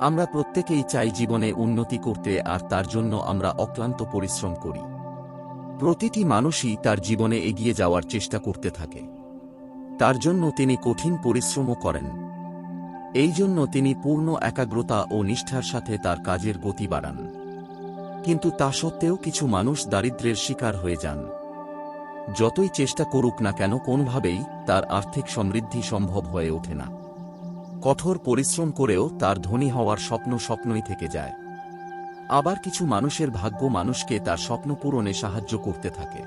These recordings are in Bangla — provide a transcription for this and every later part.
আমরা প্রত্যেকেই চাই জীবনে উন্নতি করতে আর তার জন্য আমরা অক্লান্ত পরিশ্রম করি। প্রতিটি মানুষই তার জীবনে এগিয়ে যাওয়ার চেষ্টা করতে থাকে। তার জন্য তিনি কঠিন পরিশ্রমও করেন। এই জন্য তিনি পূর্ণ একাগ্রতা ও নিষ্ঠার সাথে তার কাজের গতি বাড়ান। কিন্তু তা সত্ত্বেও কিছু মানুষ দারিদ্র্যের শিকার হয়ে যান। যতই চেষ্টা করুক না কেন কোনোভাবেই তার আর্থিক সমৃদ্ধি সম্ভব হয়ে ওঠে না। কঠোর পরিশ্রম করেও তার ধনী হওয়ার স্বপ্ন স্বপ্নই থেকে যায়। আবার কিছু মানুষের ভাগ্য মানুষকে তার স্বপ্ন পূরণে সাহায্য করতে থাকে।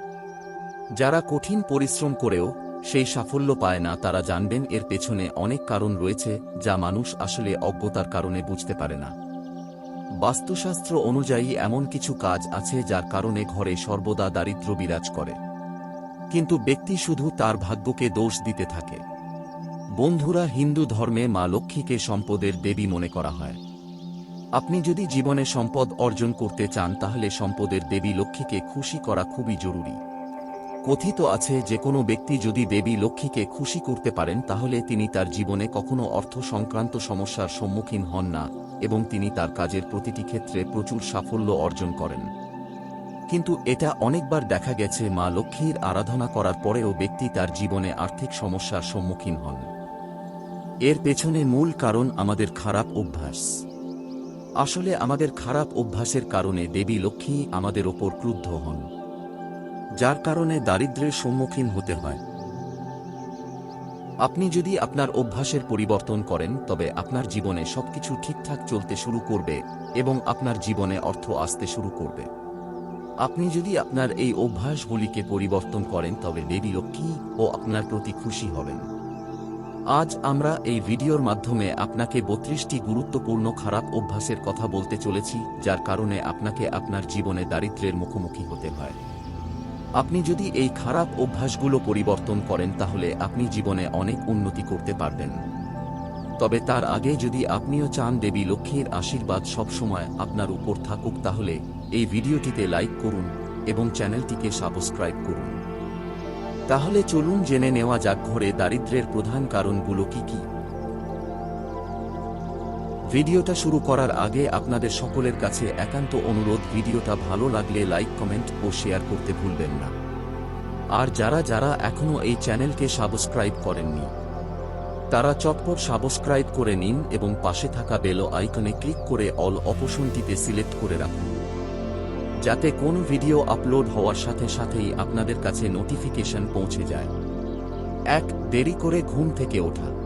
যারা কঠিন পরিশ্রম করেও সেই সাফল্য পায় না, তারা জানবেন এর পেছনে অনেক কারণ রয়েছে যা মানুষ আসলে অজ্ঞতার কারণে বুঝতে পারে না। বাস্তুশাস্ত্র অনুযায়ী এমন কিছু কাজ আছে যার কারণে ঘরে সর্বদা দারিদ্র্য বিরাজ করে। কিন্তু ব্যক্তি শুধু তার ভাগ্যকে দোষ দিতে থাকে। বন্ধুরা হিন্দু ধর্মে মা লক্ষ্মীকে সম্পদের দেবী মনে করা হয়। আপনি যদি জীবনে সম্পদ অর্জন করতে চান, তাহলে সম্পদের দেবী লক্ষ্মীকে খুশি করা খুবই জরুরি। কথিত আছে যে কোনো ব্যক্তি যদি দেবী লক্ষ্মীকে খুশি করতে পারেন, তাহলে তিনি তার জীবনে কখনো অর্থ সংক্রান্ত সমস্যার সম্মুখীন হন না এবং তিনি তার কাজের প্রতিটি ক্ষেত্রে প্রচুর সাফল্য অর্জন করেন। কিন্তু এটা অনেকবার দেখা গেছে, মা লক্ষ্মীর আরাধনা করার পরেও ব্যক্তি তার জীবনে আর্থিক সমস্যার সম্মুখীন হন। এর পেছনে মূল কারণ আমাদের খারাপ অভ্যাস। আসলে আমাদের খারাপ অভ্যাসের কারণে দেবী লক্ষ্মী আমাদের ওপর ক্রুদ্ধ হন, যার কারণে দারিদ্র্যের সম্মুখীন হতে হয়। আপনি যদি আপনার অভ্যাসের পরিবর্তন করেন, তবে আপনার জীবনে সবকিছু ঠিকঠাক চলতে শুরু করবে এবং আপনার জীবনে অর্থ আসতে শুরু করবে। আপনি যদি আপনার এই অভ্যাসগুলিকে পরিবর্তন করেন, তবে দেবী লক্ষ্মী ও আপনার প্রতি খুশি হবেন। আজ আমরা এই ভিডিওর মাধ্যমে আপনাকে বত্রিশটি গুরুত্বপূর্ণ খারাপ অভ্যাসের কথা বলতে চলেছি, যার কারণে আপনাকে আপনার জীবনে দারিদ্র্যের মুখোমুখি হতে হয়। আপনি যদি এই খারাপ অভ্যাসগুলো পরিবর্তন করেন, তাহলে আপনি জীবনে অনেক উন্নতি করতে পারবেন। তবে তার আগে যদি আপনিও চান দেবী লক্ষ্মীর আশীর্বাদ সবসময় আপনার উপর থাকুক, তাহলে এই ভিডিওটিতে লাইক করুন এবং চ্যানেলটিকে সাবস্ক্রাইব করুন। তাহলে চলুন জেনে নেওয়া যাক ঘরে দারিদ্র্যের প্রধান কারণগুলো কি কি। ভিডিওটা শুরু করার আগে আপনাদের সকলের কাছে একান্ত অনুরোধ, ভিডিওটা ভালো লাগলে লাইক, কমেন্ট ও শেয়ার করতে ভুলবেন না। আর যারা যারা এখনও এই চ্যানেলকে সাবস্ক্রাইব করেননি, তারা চটপট সাবস্ক্রাইব করে নিন এবং পাশে থাকা বেল আইকনে ক্লিক করে অল অপশনটিতে সিলেক্ট করে রাখুন। যাতে কোন ভিডিও আপলোড হওয়ার সাথে সাথেই আপনাদের কাছে নোটিফিকেশন পৌঁছে যায়। এক, দেরি করে ঘুম থেকে ওঠা।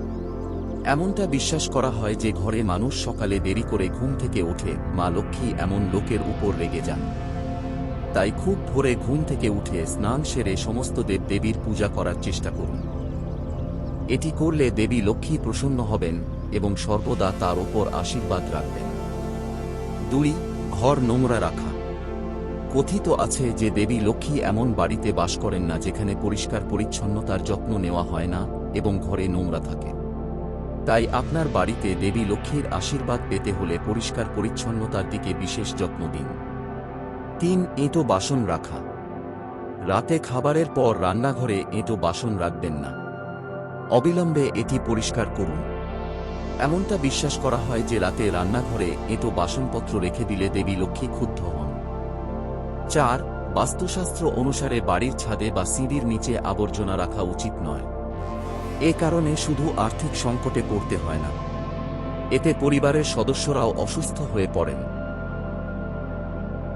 এমনটা বিশ্বাস করা হয় যে ঘরে মানুষ সকালে দেরি করে ঘুম থেকে ওঠে, মা লক্ষ্মী এমন লোকের উপর রেগে যান। তাই খুব ভোরে ঘুম থেকে উঠে স্নান সেরে সমস্ত দেব দেবীর পূজা করার চেষ্টা করুন। এটি করলে দেবী লক্ষ্মী প্রসন্ন হবেন এবং সর্বদা তার ওপর আশীর্বাদ রাখবেন। দুই, ঘর নোংরা রাখা। কথিত আছে যে দেবী লক্ষ্মী এমন বাড়িতে বাস করেন না যেখানে পরিষ্কার পরিচ্ছন্নতার যত্ন নেওয়া হয় না এবং ঘরে নোংরা থাকে। তাই আপনার বাড়িতে দেবী লক্ষ্মীর আশীর্বাদ পেতে হলে পরিষ্কার পরিচ্ছন্নতার দিকে বিশেষ যত্ন দিন। তিন, এঁটো বাসন রাখা। রাতে খাবারের পর রান্নাঘরে এঁটো বাসন রাখবেন না। অবিলম্বে এটি পরিষ্কার করুন। এমনটা বিশ্বাস করা হয় যে রাতে রান্নাঘরে এঁটো বাসনপত্র রেখে দিলে দেবী লক্ষ্মী ক্ষুব্ধ হন। চার, বাস্তুশাস্ত্র অনুসারে বাড়ির ছাদে বা সিঁড়ির নিচে আবর্জনা রাখা উচিত নয়। এ কারণে শুধু আর্থিক সংকটে পড়তে হয় না। এতে পরিবারের সদস্যরাও অসুস্থ হয়ে পড়েন।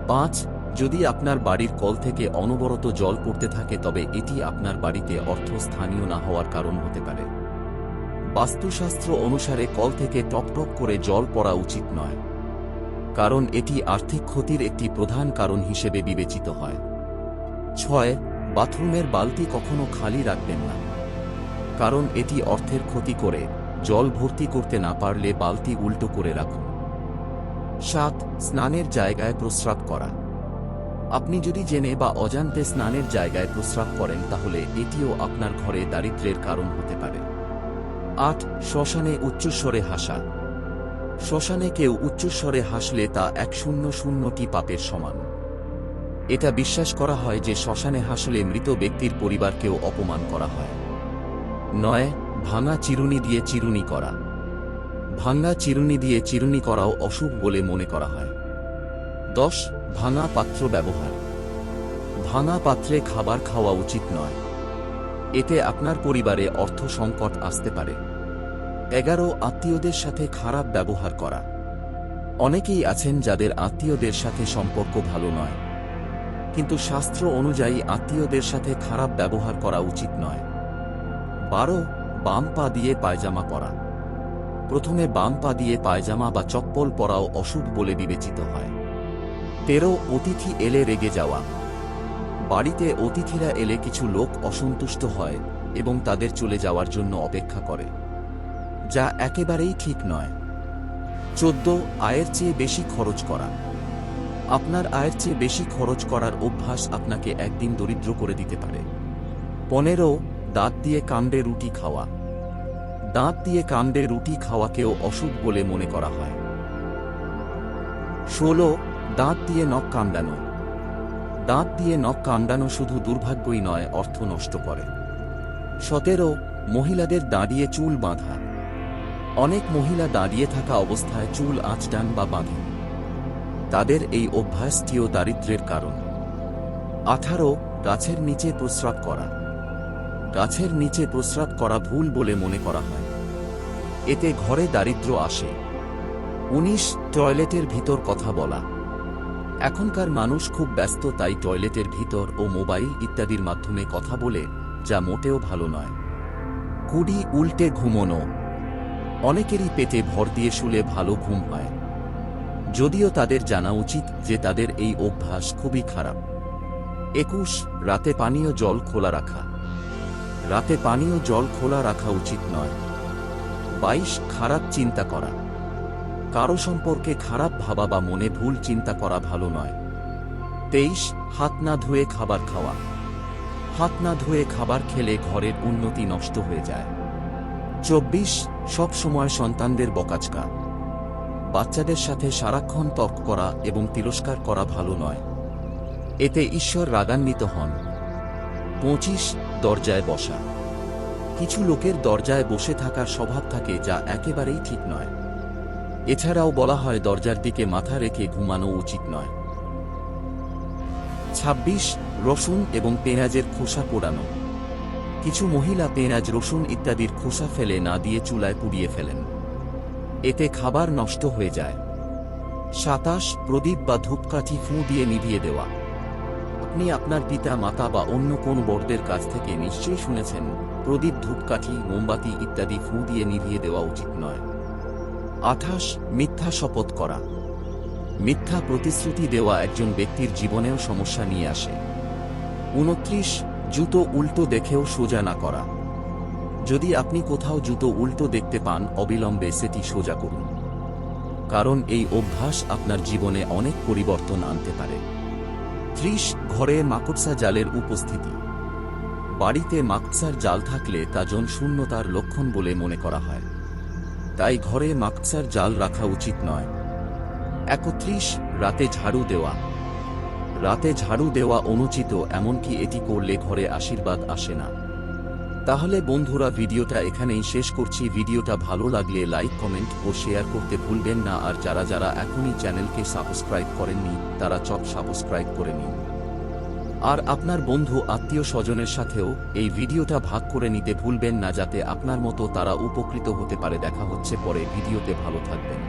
পাঁচ, যদি আপনার বাড়ির কল থেকে অনবরত জল পড়তে থাকে, তবে এটি আপনার বাড়িতে অর্থ স্থানীয় না হওয়ার কারণ হতে পারে। বাস্তুশাস্ত্র অনুসারে কল থেকে টকটক করে জল পড়া উচিত নয়। কারণ এটি আর্থিক ক্ষতির একটি প্রধান কারণ হিসেবে বিবেচিত হয়। ছয়, বাথরুমের বালতি কখনো খালি রাখবেন না। কারণ এটি অর্থের ক্ষতি করে, জল ভর্তি করতে না পারলে বালতি উল্টো করে রাখুন। সাত, স্নানের জায়গায় প্রস্রাব করা। আপনি যদি জেনে বা অজান্তে স্নানের জায়গায় প্রস্রাব করেন, তাহলে এটিও আপনার ঘরে দারিদ্র্যের কারণ হতে পারে। আট, শ্মশানে উচ্চস্বরে হাসা। শ্মশানে কেউ উচ্চস্বরে হাসলে তা এক শূন্য শূন্যটি পাপের সমান। এটা বিশ্বাস করা হয় যে শ্মশানে হাসলে মৃত ব্যক্তির পরিবারকেও অপমান করা হয়। নয়, ভাঙা চিরুনি দিয়ে চিরুনি করা। ভাঙা চিরুনি দিয়ে চিরুনি করাও অশুভ বলে মনে করা হয়। দশ, ভাঙা পাত্র ব্যবহার। ভাঙা পাত্রে খাবার খাওয়া উচিত নয়। এতে আপনার পরিবারে অর্থ সংকট আসতে পারে। এগারো আত্মীয়দের সাথে খারাপ ব্যবহার করা। অনেকেই আছেন যাদের আত্মীয়দের সাথে সম্পর্ক ভালো নয়। কিন্তু শাস্ত্র অনুযায়ী আত্মীয়দের সাথে খারাপ ব্যবহার করা উচিত নয়। বারো, বাম পা দিয়ে পায়জামা পরা। প্রথমে বাম পা দিয়ে পায়জামা বা চপ্পল পরাও অশুভ বলে বিবেচিত হয়। তেরো, অতিথি এলে রেগে যাওয়া। বাড়িতে অতিথিরা এলে কিছু লোক অসন্তুষ্ট হয় এবং তাদের চলে যাওয়ার জন্য অপেক্ষা করে। যা একেবারেই ঠিক নয়। চোদ্দ আয়ের চেয়ে বেশি খরচ করা। আপনার আয়ের চেয়ে বেশি খরচ করার অভ্যাস আপনাকে একদিন দরিদ্র করে দিতে পারে। পনেরো, দাঁত দিয়ে কাণ্ডে রুটি খাওয়া। দাঁত দিয়ে কাণ্ডে রুটি খাওয়াকেও অশুভ বলে মনে করা হয়। ষোলো, দাঁত দিয়ে নখ কামড়ানো। দাঁত দিয়ে নখ কামড়ানো শুধু দুর্ভাগ্যই নয়, অর্থ নষ্ট করে। সতেরো, মহিলাদের দাঁড়িয়ে চুল বাঁধা। অনেক মহিলা দাঁড়িয়ে থাকা অবস্থায় চুল আঁচডান বা বাঁধেন। তাদের এই অভ্যাসটিও দারিদ্র্যের কারণ। আঠারো, গাছের নিচে প্রস্রাব করা। গাছের নিচে প্রস্রাব করা ভুল বলে মনে করা হয়। এতে ঘরে দারিদ্র্য আসে। উনিশ, টয়লেটের ভিতর কথা বলা। এখনকার মানুষ খুব ব্যস্ত, তাই টয়লেটের ভিতর ও মোবাইল ইত্যাদির মাধ্যমে কথা বলে, যা মোটেও ভালো নয়। কুড়ি, উল্টে ঘুমোনো। অনেকেরই পেটে ভর দিয়ে শুলে ভালো ঘুম পায় যদিও তাদের জানা উচিত যে তাদের এই অভ্যাস খুবই খারাপ। একুশ, রাতে পানীয় জল খোলা রাখা। রাতে পানীয় জল খোলা রাখা উচিত নয়। বাইশ, খারাপ চিন্তা করা। কারও সম্পর্কে খারাপ ভাবা বা মনে ভুল চিন্তা করা ভালো নয়। তেইশ, হাত না ধুয়ে খাবার খাওয়া। হাত না ধুয়ে খাবার খেলে ঘরের উন্নতি নষ্ট হয়ে যায়। চব্বিশ সব সময় সন্তানদের বকাচকা। বাচ্চাদের সাথে সারাক্ষণ তর্ক করা এবং তিরস্কার করা ভালো নয়। এতে ঈশ্বর রাগান্বিত হন। পঁচিশ, দরজায় বসা। কিছু লোকের দরজায় বসে থাকার স্বভাব থাকে যা একেবারেই ঠিক নয়। এছাড়াও বলা হয় দরজার দিকে মাথা রেখে ঘুমানো উচিত নয়। ছাব্বিশ, রসুন এবং পেঁয়াজের খোসা পোড়ানো। কিছু মহিলা পেঁয়াজ, রসুন ইত্যাদির খোসা ফেলে না দিয়ে চুলায় পুড়িয়ে ফেলেন। এতে খাবার নষ্ট হয়ে যায়। সাতাশ, প্রদীপ বা ধূপকাঠি ফুঁ দিয়ে নিভিয়ে দেওয়া। আপনি আপনার পিতা, মাতা বা অন্য কোন বড়দের কাছ থেকে নিশ্চয়ই শুনেছেন, প্রদীপ, ধূপকাঠি, মোমবাতি ইত্যাদি ফুঁ দিয়ে নিভিয়ে দেওয়া উচিত নয়। আঠাশ, মিথ্যা শপথ করা। মিথ্যা প্রতিশ্রুতি দেওয়া একজন ব্যক্তির জীবনেও সমস্যা নিয়ে আসে। উনত্রিশ জুতো উল্টো দেখেও সোজা না করা। যদি আপনি কোথাও জুতো উল্টো দেখতে পান, অবিলম্বে সেটি সোজা করুন। কারণ এই অভ্যাস আপনার জীবনে অনেক পরিবর্তন আনতে পারে। ত্রিশ, ঘরে মাকড়সা জালের উপস্থিতি। বাড়িতে মাকড়সার জাল থাকলে তা জন শূন্যতার লক্ষণ বলে মনে করা হয়। তাই ঘরে মাকড়সার জাল রাখা উচিত নয়। একত্রিশ, রাতে ঝাড়ু দেওয়া। রাতে ঝাড়ু দেওয়া অনুচিত, এমনকি এটি করলে ঘরে আশীর্বাদ আসে না। তাহলে বন্ধুরা, ভিডিওটা এখানেই শেষ করছি। ভিডিওটা ভালো লাগলে লাইক, কমেন্ট ও শেয়ার করতে ভুলবেন না। আর যারা যারা এখনই চ্যানেলকে সাবস্ক্রাইব করেননি, তারা চট সাবস্ক্রাইব করে নিন। আর আপনার বন্ধু, আত্মীয় স্বজনের সাথেও এই ভিডিওটা ভাগ করে নিতে ভুলবেন না, যাতে আপনার মতো তারা উপকৃত হতে পারে। দেখা হচ্ছে পরে। ভিডিওতে ভালো থাকবেন।